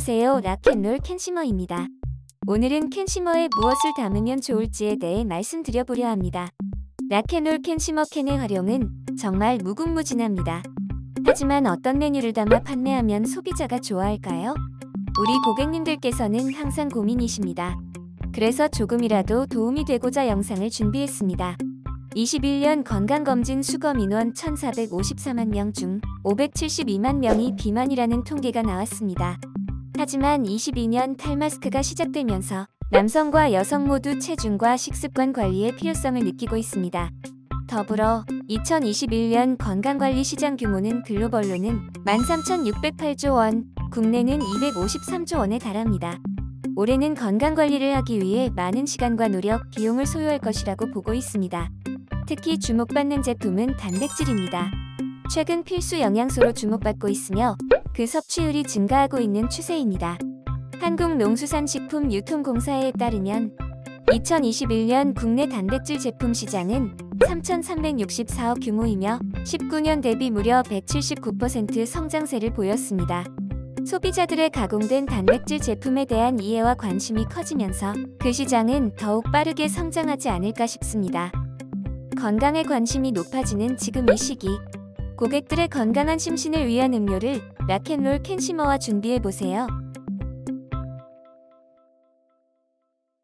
안녕하세요. 락앤롤 캔시머입니다. 오늘은 캔시머에 무엇을 담으면 좋을지에 대해 말씀드려보려 합니다. 락앤롤 캔시머 캔의 활용은 정말 무궁무진합니다. 하지만 어떤 메뉴를 담아 판매하면 소비자가 좋아할까요? 우리 고객님들께서는 항상 고민이십니다. 그래서 조금이라도 도움이 되고자 영상을 준비했습니다. 21년 건강검진 수검 인원 1,454만 명 중 572만 명이 비만이라는 통계가 나왔습니다. 하지만 22년 탈마스크가 시작되면서 남성과 여성 모두 체중과 식습관 관리의 필요성을 느끼고 있습니다. 더불어 2021년 건강관리 시장 규모는 글로벌로는 13,608조 원, 국내는 253조 원에 달합니다. 올해는 건강관리를 하기 위해 많은 시간과 노력, 비용을 소요할 것이라고 보고 있습니다. 특히 주목받는 제품은 단백질입니다. 최근 필수 영양소로 주목받고 있으며 그 섭취율이 증가하고 있는 추세입니다. 한국농수산식품유통공사에 따르면 2021년 국내 단백질 제품 시장은 3,364억 규모이며 19년 대비 무려 179% 성장세를 보였습니다. 소비자들의 가공된 단백질 제품에 대한 이해와 관심이 커지면서 그 시장은 더욱 빠르게 성장하지 않을까 싶습니다. 건강에 관심이 높아지는 지금 이 시기 고객들의 건강한 심신을 위한 음료를 락앤롤 캔시머와 준비해 보세요.